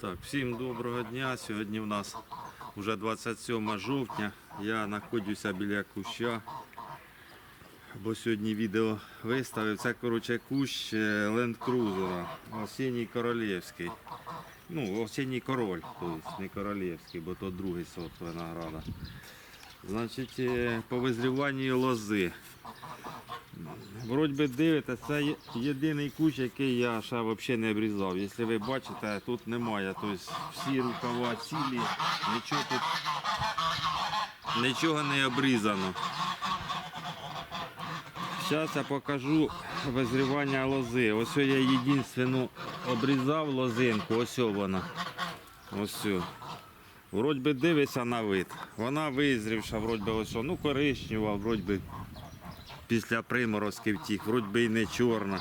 Так, всім доброго дня. Сьогодні у нас вже 27 жовтня. Я знаходжуся біля куща. Бо сьогодні відео виставив. Це коротше кущ Land осінній королівський. Ну, осінній король, тобто не королівський, бо то другий сорт винограда. Значить, е, по визріванню лози. Вроді би дивитесь, це єдиний кущ, який я ще взагалі не обрізав. Якщо ви бачите, тут немає. Тобто всі рукава цілі, нічого тут нічого не обрізано. Зараз я покажу визрівання лози. Ось я єдине обрізав лозинку, ось вона. Ось. Вроді би дивишся на вид. Вона визрівша, вроді ось, ну коричнева, вроді після приморозків тих, вроді би і не чорна.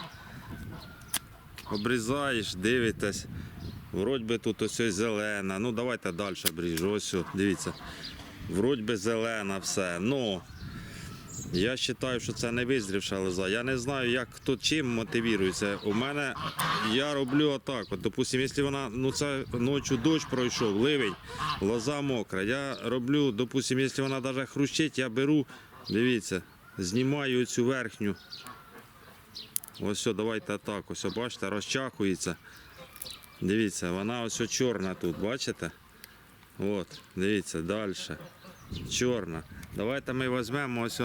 Обрізаєш, дивитесь. Вроді би тут ось ось зелена. Ну давайте далі обріжу. Ось, дивіться. Вроді би зелена все. Ну, я вважаю, що це не визрівша лоза. Я не знаю, як хто чим мотивується. У мене я роблю отак. От, допустим, якщо вона ну це ночі дощ пройшов, ливень, лоза мокра. Я роблю, допустим, якщо вона навіть хрущить, я беру, дивіться, знімаю цю верхню. Ось все, давайте так. Ось бачите, розчахується. Дивіться, вона ось чорна тут, бачите? От, дивіться, далі. Чорна. Давайте ми візьмемо ось,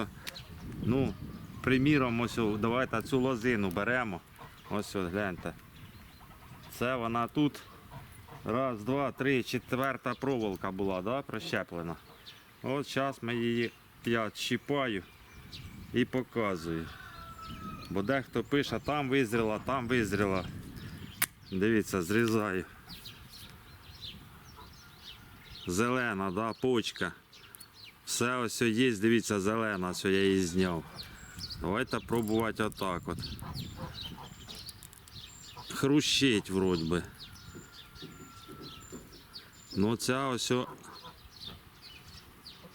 ну, приміром, ось, давайте цю лозину беремо. Ось, ось гляньте. Це вона тут. Раз, два, три, четверта проволока була, да, прищеплена. От зараз ми її я чіпаю і показую. Бо дехто пише, там визріла, там визріла. Дивіться, зрізаю. Зелена, да, почка. Все ось є, дивіться, зелена, все я її зняв. Давайте пробувати отак от. Хрущить вроді би. Ну ця ось.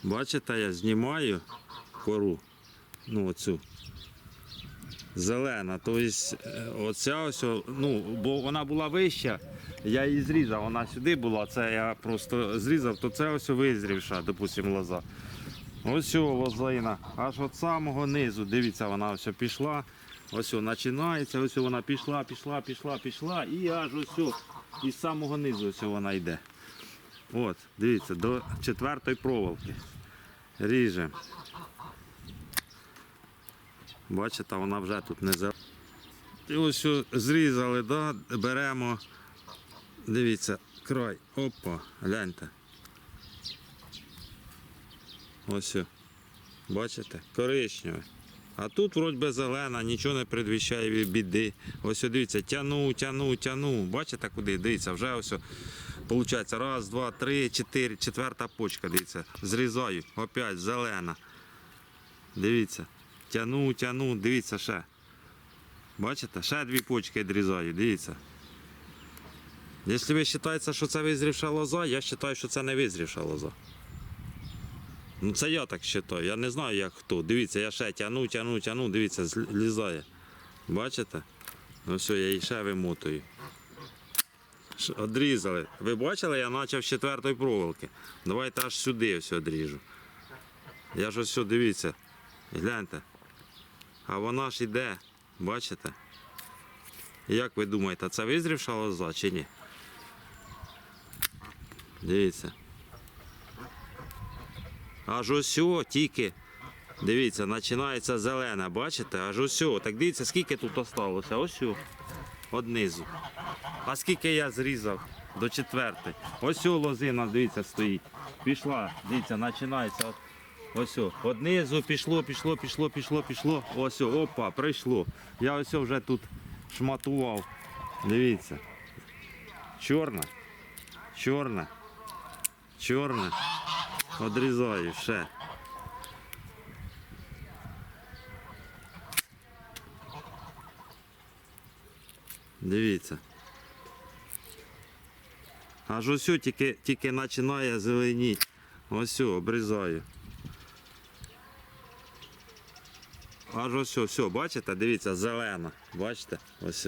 Бачите, я знімаю кору. Ну оцю. Зелена. Тобто оця ось, ну, бо вона була вища, я її зрізав, вона сюди була, це я просто зрізав, то це ось визрівша, допустимо, лоза. Ось лозина, аж від самого низу, дивіться, вона ось пішла. Ось починається, ось вона пішла, пішла, пішла, пішла, і аж ось із самого низу ось вона йде. От, дивіться, до четвертої проволоки. Ріжемо. Бачите, вона вже тут не за. І ось зрізали, да? беремо. Дивіться, край. Опа, гляньте. Ось. Бачите? Коричневе. А тут вроді би зелена, нічого не предвіщає від біди. Ось дивіться, тяну, тяну, тяну. Бачите куди? Дивіться, вже ось. Получається, раз, два, три, чотири, четверта почка, дивіться. Зрізаю, опять зелена. Дивіться. Тяну, тяну, дивіться ще. Бачите? Ще дві почки відрізаю, дивіться. Якщо ви вважаєте, що це визрівша лоза, я вважаю, що це не визрівша лоза. Ну це я так вважаю. Я не знаю, як хто. Дивіться, я ще тяну, тяну, тяну, дивіться, злізає. Бачите? Ну все, я її ще вимотую. Одрізали. Ви бачили, я почав з четвертої проволоки. Давайте аж сюди все одріжу. Я ж ось все, дивіться. Гляньте. А вона ж іде, бачите? Як ви думаєте, це визрівша лоза чи ні? Дивіться. Аж ось тільки. Дивіться, починається зелена, бачите? Аж ось. Так дивіться, скільки тут осталося. Ось. Однизу. А скільки я зрізав до четвертої. Ось о лозина, дивіться, стоїть. Пішла, дивіться, починається. Ось. Однизу пішло, пішло, пішло, пішло, пішло. Ось опа, прийшло. Я ось вже тут шматував. Дивіться. Чорна, чорна, чорна. Одрізаю ще. Дивіться. Аж ось тільки, тільки починає зеленіти. Ось обрізаю. Аж ось, все, бачите, дивіться, зелена. Бачите? Ось.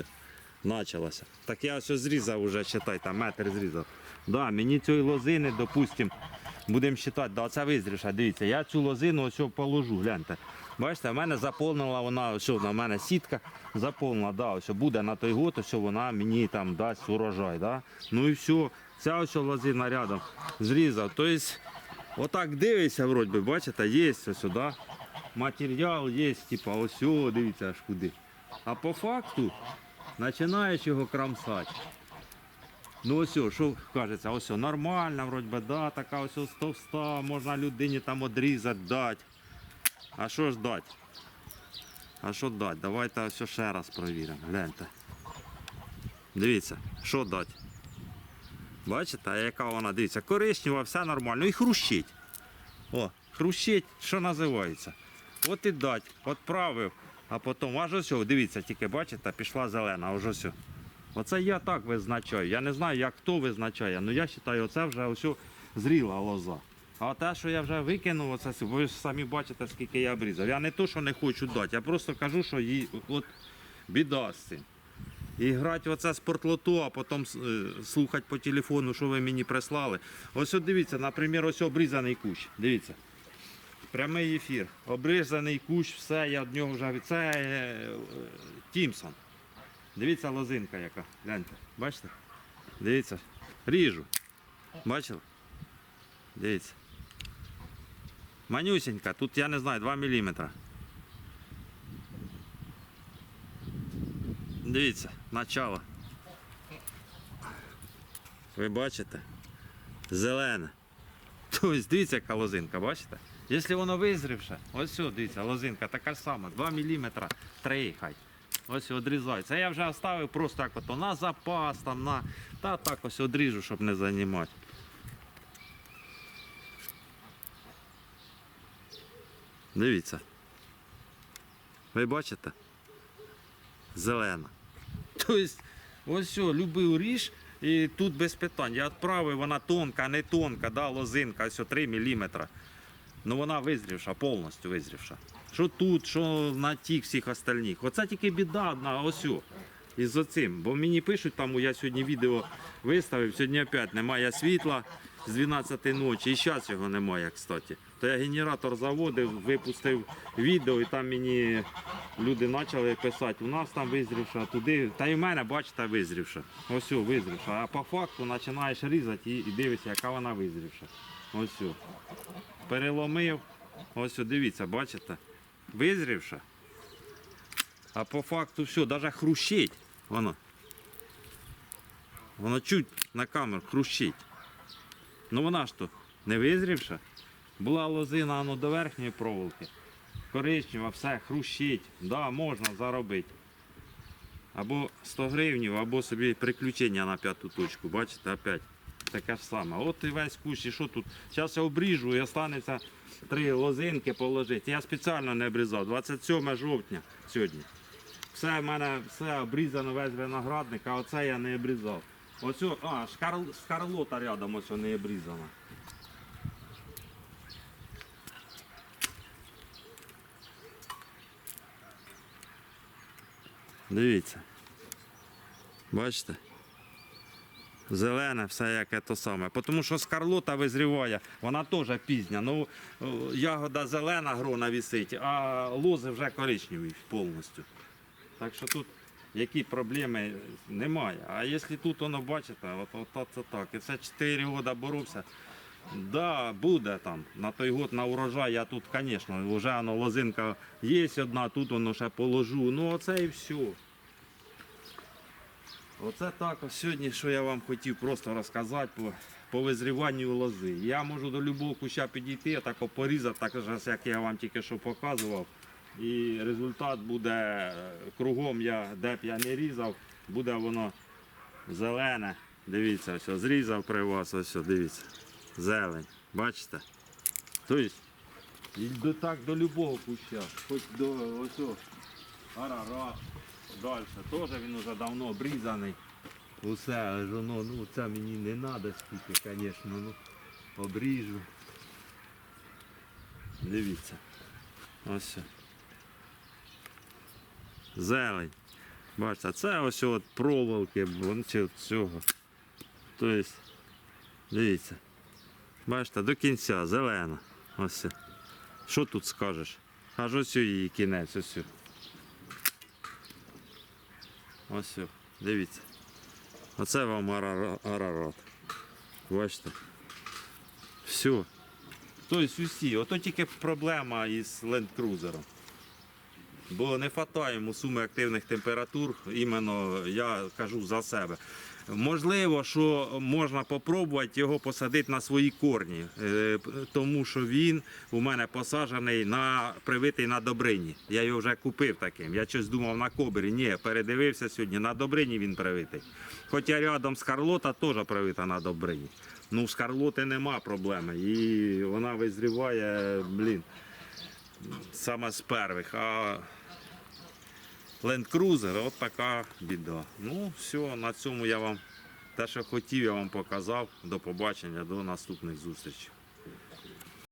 Началося. Так я ось зрізав уже, читай, там метр зрізав. Да, мені цієї лозини, допустим, будемо вважати, да, це визріша. Дивіться, я цю лозину ось положу, гляньте. Бачите, в мене заповнила вона, ось на мене сітка заповнила, да, ось буде на той год, ось вона мені там дасть урожай. Да? Ну і все, ця ось лозина рядом зрізав. Тобто, отак дивишся, вроді, бачите, є ось сюди. Матеріал є, типа, ось, о, дивіться аж куди. А по факту починаєш його крамсати. Ну ось, що кажеться, ось о, нормальна, вроді би, да, така ось ось товста, можна людині там одрізати, дати. А що ж дати? А що дати? Давайте ось ще раз провіримо. Гляньте. Дивіться, що дати. Бачите, яка вона, дивіться, коричнева, все нормально. І хрущить. О, хрущить, що називається. От і дать, відправив, а потім аж ось, дивіться, тільки бачите, пішла зелена, аж ось. Оце я так визначаю. Я не знаю, як хто визначає, але я вважаю, оце вже ось зріла лоза. А те, що я вже викинув, оце, ви самі бачите, скільки я обрізав. Я не то, що не хочу дати, я просто кажу, що їй от біда з цим. І грати оце спортлото, а потім е, слухати по телефону, що ви мені прислали. Ось от дивіться, наприклад, ось обрізаний кущ. Дивіться. Прямий ефір. Обрізаний кущ, все, я від нього вже це е, е, Тімсон. Дивіться лозинка яка. Гляньте. Бачите? Дивіться. Ріжу. Бачили? Дивіться. Манюсенька, тут я не знаю, 2 мм. Дивіться, начало. Ви бачите? Зелене. Тобто, дивіться, яка лозинка, бачите? Якщо воно визрівше, ось все, дивіться, лозинка така сама, 2 мм, 3 хай. Ось. Це я вже оставив просто так от на запас, там, на... та так ось одріжу, щоб не займати. Дивіться. Ви бачите? Зелена. Тобто, ось все, любив ріж, і тут без питань. Я відправив, вона тонка, не тонка, да, лозинка, ось 3 мм. Ну вона визрівша, повністю визрівша. Що тут, що на тих всіх остальних. Оце тільки біда одна, ось. Із оцим. Бо мені пишуть, там я сьогодні відео виставив, сьогодні опять немає світла з 12 ночі, і зараз його немає, кстати. То я генератор заводив, випустив відео, і там мені люди почали писати, у нас там визрівша, туди. Та й в мене, бачите, визрівша. Ось визрівша. А по факту починаєш різати і дивишся, яка вона визрівша. Ось. Переломив. Ось дивіться, бачите? Визрівша. А по факту все, навіть хрущить воно. Воно чуть на камеру хрущить. Ну вона ж то не визрівша. Була лозина ну, до верхньої проволоки. Коричнева, все, хрущить. Да, можна заробити. Або 100 гривнів, або собі приключення на п'яту точку. Бачите, опять. Таке ж саме. От і весь кущ, і що тут? Зараз я обріжу і останеться три лозинки положити. Я спеціально не обрізав. 27 жовтня сьогодні. Все в мене все обрізано весь виноградник, а оце я не обрізав. Оцю, а, шкар, шкарлота рядом ось не обрізана. Дивіться. Бачите? Зелене, все яке то саме. Тому що скарлота визріває, вона теж пізня. Ну, ягода зелена, грона висить, а лози вже коричневі повністю. Так що тут які проблеми немає. А якщо тут воно бачите, от, от, от це так. І це 4 роки боровся. Да, буде там. На той год на урожай я тут, звісно, вже воно, лозинка є одна, тут воно ще положу. Ну оце і все. Оце так сьогодні, що я вам хотів просто розказати по, по визріванню лози. Я можу до любого куща підійти, так порізати, так же, як я вам тільки що показував. І результат буде кругом, я, де б я не різав, буде воно зелене. Дивіться, ось зрізав при вас, ось дивіться. Зелень. Бачите? Тобто, і до, так до любого куща, хоч до ось арарат, далі. Теж він вже давно обрізаний. Усе, воно, ну це мені не треба скільки, звісно, ну, обріжу. Дивіться. Ось. Зелень. Бачите, це ось от проволоки, чи от цього. Тобто, дивіться. Бачите, до кінця, зелена. Ось. Що тут скажеш? Аж ось її кінець, ось. Ось, все, дивіться. Оце вам арара- арарат. Бачите? Все. Тобто усі. Ото тільки проблема із ленд-крузером. Бо не вистачає йому суми активних температур, іменно я кажу за себе. Можливо, що можна спробувати його посадити на свої корні, е, тому що він у мене посаджений на привитий на добрині. Я його вже купив таким. Я щось думав на кобері. Ні, передивився сьогодні. На добрині він привитий. Хоча рядом з Карлота теж привита на добрині. Ну, з Карлоти нема проблеми. І вона визріває, блін, саме з перших. А Land Cruiser, от така біда. Ну, все, на цьому я вам те, що хотів, я вам показав. До побачення, до наступних зустрічей.